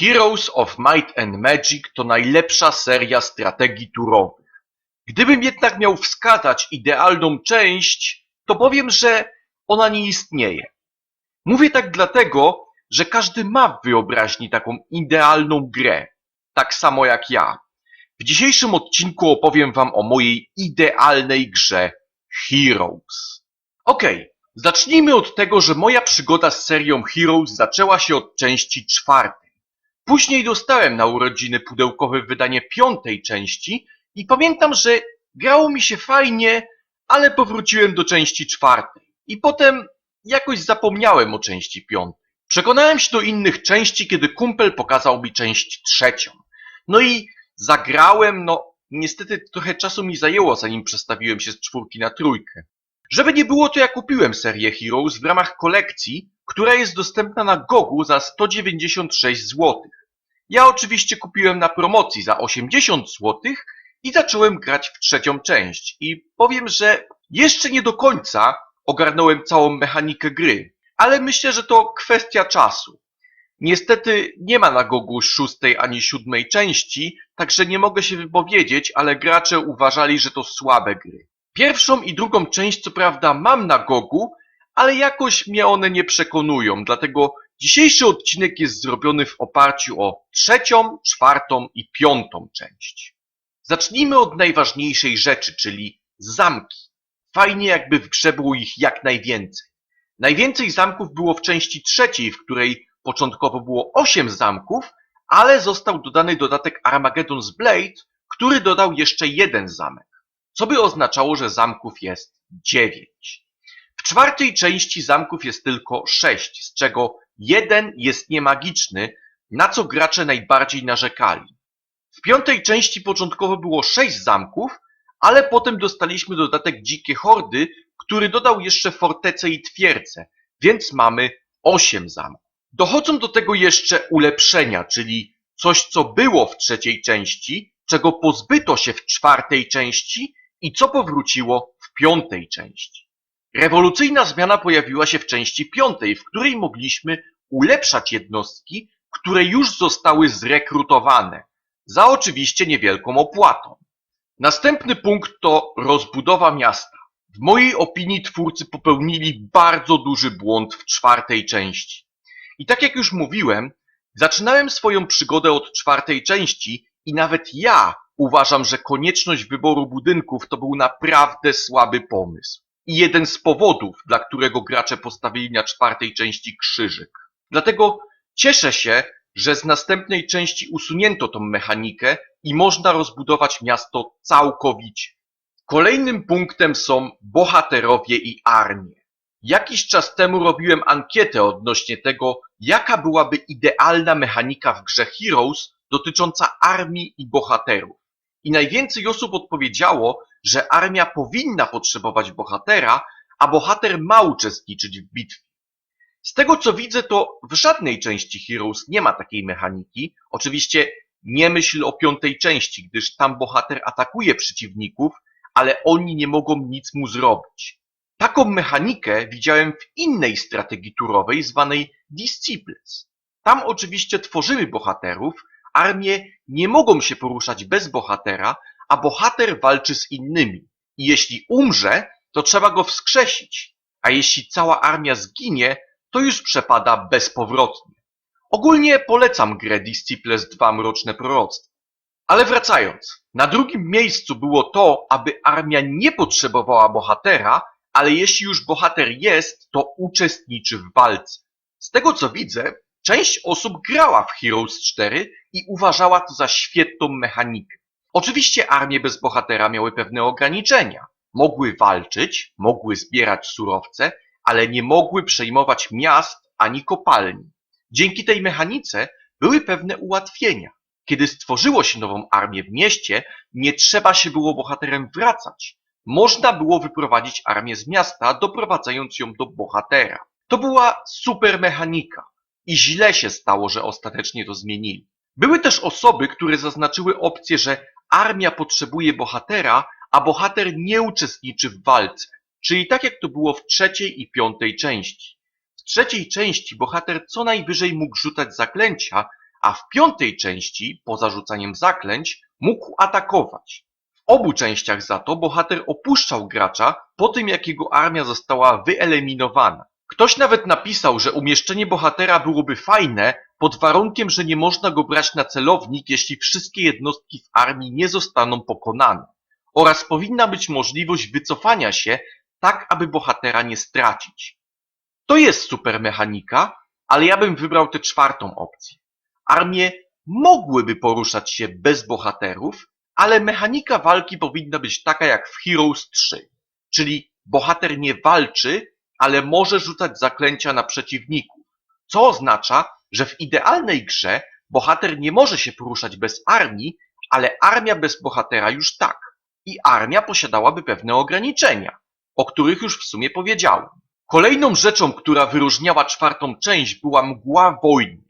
Heroes of Might and Magic to najlepsza seria strategii turowych. Gdybym jednak miał wskazać idealną część, to powiem, że ona nie istnieje. Mówię tak dlatego, że każdy ma w wyobraźni taką idealną grę, tak samo jak ja. W dzisiejszym odcinku opowiem wam o mojej idealnej grze Heroes. Okej, zacznijmy od tego, że moja przygoda z serią Heroes zaczęła się od części czwartej. Później dostałem na urodziny pudełkowe wydanie piątej części i pamiętam, że grało mi się fajnie, ale powróciłem do części czwartej. I potem jakoś zapomniałem o części piątej. Przekonałem się do innych części, kiedy kumpel pokazał mi część trzecią. No i zagrałem, no niestety trochę czasu mi zajęło, zanim przestawiłem się z czwórki na trójkę. Żeby nie było, to ja kupiłem serię Heroes w ramach kolekcji, która jest dostępna na Gogu za 196 zł. Ja oczywiście kupiłem na promocji za 80 zł i zacząłem grać w trzecią część. I powiem, że jeszcze nie do końca ogarnąłem całą mechanikę gry, ale myślę, że to kwestia czasu. Niestety nie ma na Gogu szóstej ani siódmej części, także nie mogę się wypowiedzieć, ale gracze uważali, że to słabe gry. Pierwszą i drugą część co prawda mam na Gogu, ale jakoś mnie one nie przekonują, dlatego dzisiejszy odcinek jest zrobiony w oparciu o trzecią, czwartą i piątą część. Zacznijmy od najważniejszej rzeczy, czyli zamki. Fajnie jakby w grze było ich jak najwięcej. Najwięcej zamków było w części trzeciej, w której początkowo było 8 zamków, ale został dodany dodatek Armageddon's Blade, który dodał jeszcze jeden zamek, co by oznaczało, że zamków jest 9. W czwartej części zamków jest tylko 6, z czego jeden jest niemagiczny, na co gracze najbardziej narzekali. W piątej części początkowo było 6 zamków, ale potem dostaliśmy dodatek Dzikie Hordy, który dodał jeszcze fortece i twierdzę, więc mamy 8 zamków. Dochodzą do tego jeszcze ulepszenia, czyli coś, co było w trzeciej części, czego pozbyto się w czwartej części i co powróciło w piątej części. Rewolucyjna zmiana pojawiła się w części piątej, w której mogliśmy ulepszać jednostki, które już zostały zrekrutowane, za oczywiście niewielką opłatą. Następny punkt to rozbudowa miasta. W mojej opinii twórcy popełnili bardzo duży błąd w czwartej części. I tak jak już mówiłem, zaczynałem swoją przygodę od czwartej części i nawet ja uważam, że konieczność wyboru budynków to był naprawdę słaby pomysł. Jeden z powodów, dla którego gracze postawili na czwartej części krzyżyk. Dlatego cieszę się, że z następnej części usunięto tą mechanikę i można rozbudować miasto całkowicie. Kolejnym punktem są bohaterowie i armie. Jakiś czas temu robiłem ankietę odnośnie tego, jaka byłaby idealna mechanika w grze Heroes dotycząca armii i bohaterów. I najwięcej osób odpowiedziało, że armia powinna potrzebować bohatera, a bohater ma uczestniczyć w bitwie. Z tego co widzę, to w żadnej części Heroes nie ma takiej mechaniki. Oczywiście nie myśl o piątej części, gdyż tam bohater atakuje przeciwników, ale oni nie mogą nic mu zrobić. Taką mechanikę widziałem w innej strategii turowej zwanej Disciples. Tam oczywiście tworzymy bohaterów, armie nie mogą się poruszać bez bohatera, a bohater walczy z innymi. I jeśli umrze, to trzeba go wskrzesić, a jeśli cała armia zginie, to już przepada bezpowrotnie. Ogólnie polecam grę Disciples 2 Mroczne Proroctwo. Ale wracając, na drugim miejscu było to, aby armia nie potrzebowała bohatera, ale jeśli już bohater jest, to uczestniczy w walce. Z tego co widzę, część osób grała w Heroes 4 i uważała to za świetną mechanikę. Oczywiście armie bez bohatera miały pewne ograniczenia. Mogły walczyć, mogły zbierać surowce, ale nie mogły przejmować miast ani kopalni. Dzięki tej mechanice były pewne ułatwienia. Kiedy stworzyło się nową armię w mieście, nie trzeba się było bohaterem wracać. Można było wyprowadzić armię z miasta, doprowadzając ją do bohatera. To była super mechanika. I źle się stało, że ostatecznie to zmienili. Były też osoby, które zaznaczyły opcję, że armia potrzebuje bohatera, a bohater nie uczestniczy w walce. Czyli tak jak to było w trzeciej i piątej części. W trzeciej części bohater co najwyżej mógł rzucać zaklęcia, a w piątej części, poza rzucaniem zaklęć, mógł atakować. W obu częściach za to bohater opuszczał gracza po tym, jak jego armia została wyeliminowana. Ktoś nawet napisał, że umieszczenie bohatera byłoby fajne pod warunkiem, że nie można go brać na celownik, jeśli wszystkie jednostki w armii nie zostaną pokonane. Oraz powinna być możliwość wycofania się, tak aby bohatera nie stracić. To jest super mechanika, ale ja bym wybrał tę czwartą opcję. Armie mogłyby poruszać się bez bohaterów, ale mechanika walki powinna być taka jak w Heroes 3, czyli bohater nie walczy, ale może rzucać zaklęcia na przeciwników, co oznacza, że w idealnej grze bohater nie może się poruszać bez armii, ale armia bez bohatera już tak. I armia posiadałaby pewne ograniczenia, o których już w sumie powiedziałem. Kolejną rzeczą, która wyróżniała czwartą część była mgła wojny.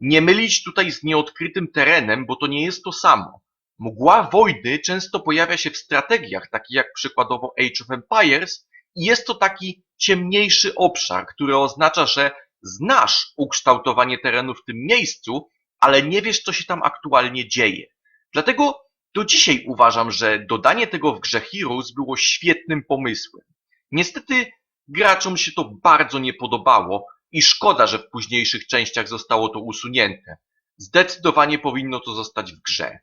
Nie mylić tutaj z nieodkrytym terenem, bo to nie jest to samo. Mgła wojny często pojawia się w strategiach, takich jak przykładowo Age of Empires i jest to taki ciemniejszy obszar, który oznacza, że znasz ukształtowanie terenu w tym miejscu, ale nie wiesz, co się tam aktualnie dzieje. Dlatego do dzisiaj uważam, że dodanie tego w grze Heroes było świetnym pomysłem. Niestety graczom się to bardzo nie podobało i szkoda, że w późniejszych częściach zostało to usunięte. Zdecydowanie powinno to zostać w grze.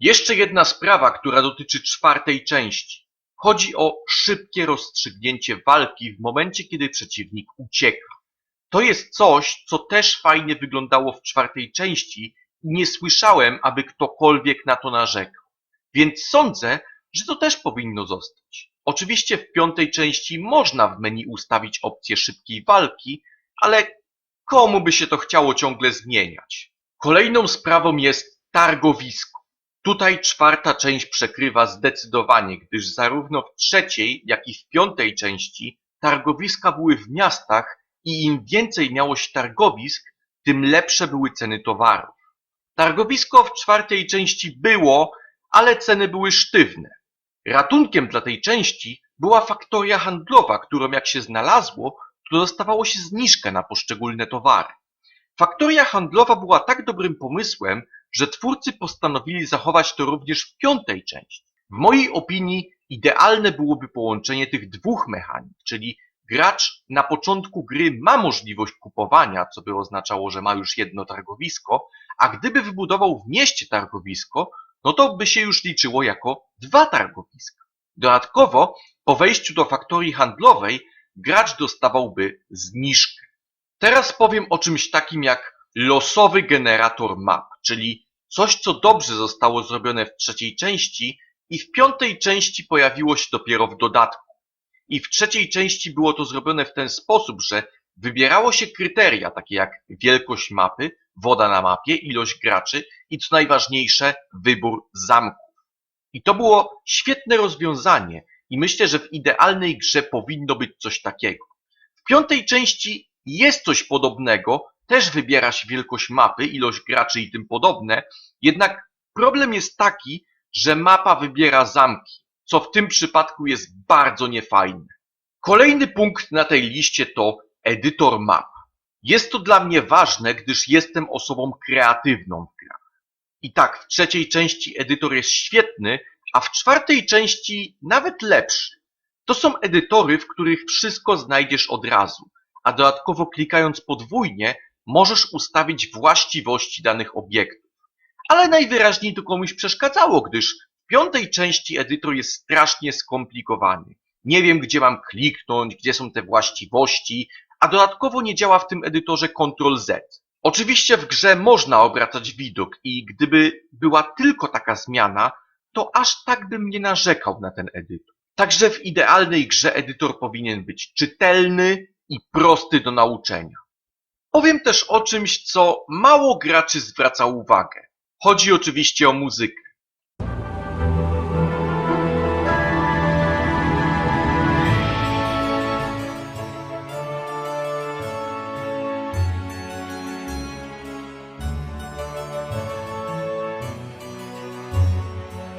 Jeszcze jedna sprawa, która dotyczy czwartej części. Chodzi o szybkie rozstrzygnięcie walki w momencie, kiedy przeciwnik ucieka. To jest coś, co też fajnie wyglądało w czwartej części i nie słyszałem, aby ktokolwiek na to narzekał. Więc sądzę, że to też powinno zostać. Oczywiście w piątej części można w menu ustawić opcję szybkiej walki, ale komu by się to chciało ciągle zmieniać? Kolejną sprawą jest targowisko. Tutaj czwarta część przekrywa zdecydowanie, gdyż zarówno w trzeciej, jak i w piątej części targowiska były w miastach i im więcej miało się targowisk, tym lepsze były ceny towarów. Targowisko w czwartej części było, ale ceny były sztywne. Ratunkiem dla tej części była faktoria handlowa, którą jak się znalazło, to dostawało się zniżkę na poszczególne towary. Faktoria handlowa była tak dobrym pomysłem, że twórcy postanowili zachować to również w piątej części. W mojej opinii idealne byłoby połączenie tych dwóch mechanik, czyli gracz na początku gry ma możliwość kupowania, co by oznaczało, że ma już jedno targowisko, a gdyby wybudował w mieście targowisko, no to by się już liczyło jako dwa targowiska. Dodatkowo, po wejściu do faktorii handlowej, gracz dostawałby zniżkę. Teraz powiem o czymś takim jak losowy generator map, czyli coś, co dobrze zostało zrobione w trzeciej części i w piątej części pojawiło się dopiero w dodatku. I w trzeciej części było to zrobione w ten sposób, że wybierało się kryteria takie jak wielkość mapy, woda na mapie, ilość graczy i co najważniejsze wybór zamków. I to było świetne rozwiązanie i myślę, że w idealnej grze powinno być coś takiego. W piątej części jest coś podobnego, też wybiera się wielkość mapy, ilość graczy i tym podobne, jednak problem jest taki, że mapa wybiera zamki, co w tym przypadku jest bardzo niefajne. Kolejny punkt na tej liście to edytor map. Jest to dla mnie ważne, gdyż jestem osobą kreatywną w grach. I tak, w trzeciej części edytor jest świetny, a w czwartej części nawet lepszy. To są edytory, w których wszystko znajdziesz od razu, a dodatkowo klikając podwójnie możesz ustawić właściwości danych obiektów. Ale najwyraźniej to komuś przeszkadzało, gdyż piątej części edytor jest strasznie skomplikowany. Nie wiem, gdzie mam kliknąć, gdzie są te właściwości, a dodatkowo nie działa w tym edytorze Ctrl-Z. Oczywiście w grze można obracać widok i gdyby była tylko taka zmiana, to aż tak bym nie narzekał na ten edytor. Także w idealnej grze edytor powinien być czytelny i prosty do nauczenia. Powiem też o czymś, co mało graczy zwraca uwagę. Chodzi oczywiście o muzykę.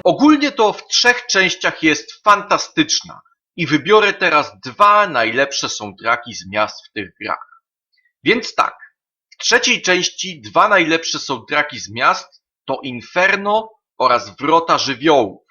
Ogólnie to w trzech częściach jest fantastyczna i wybiorę teraz dwa najlepsze soundtracki z miast w tych grach. Więc tak, w trzeciej części dwa najlepsze soundtracki z miast to Inferno oraz Wrota Żywiołów.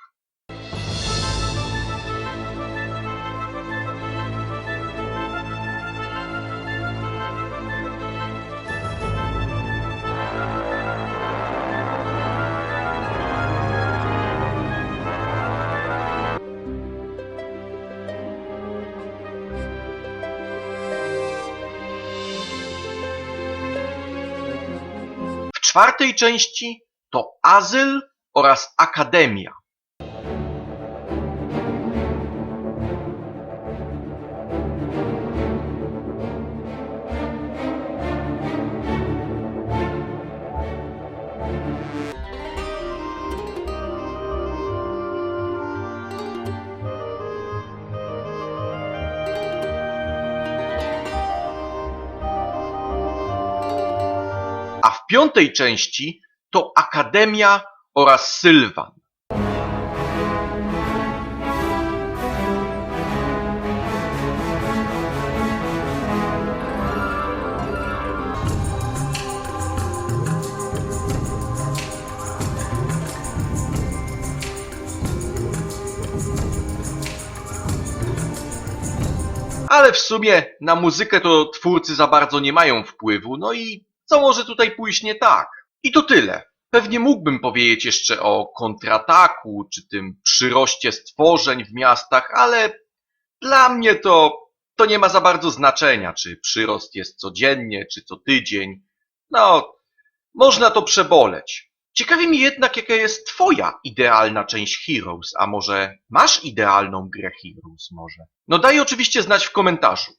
Czwartej części to Azyl oraz Akademia. Piątej części to Akademia oraz Sylwan. Ale w sumie na muzykę to twórcy za bardzo nie mają wpływu, no i co może tutaj pójść nie tak? I to tyle. Pewnie mógłbym powiedzieć jeszcze o kontrataku, czy tym przyroście stworzeń w miastach, ale dla mnie to, to nie ma za bardzo znaczenia, czy przyrost jest codziennie, czy co tydzień. No, można to przeboleć. Ciekawi mnie jednak, jaka jest twoja idealna część Heroes, a może masz idealną grę Heroes może? No daj oczywiście znać w komentarzu.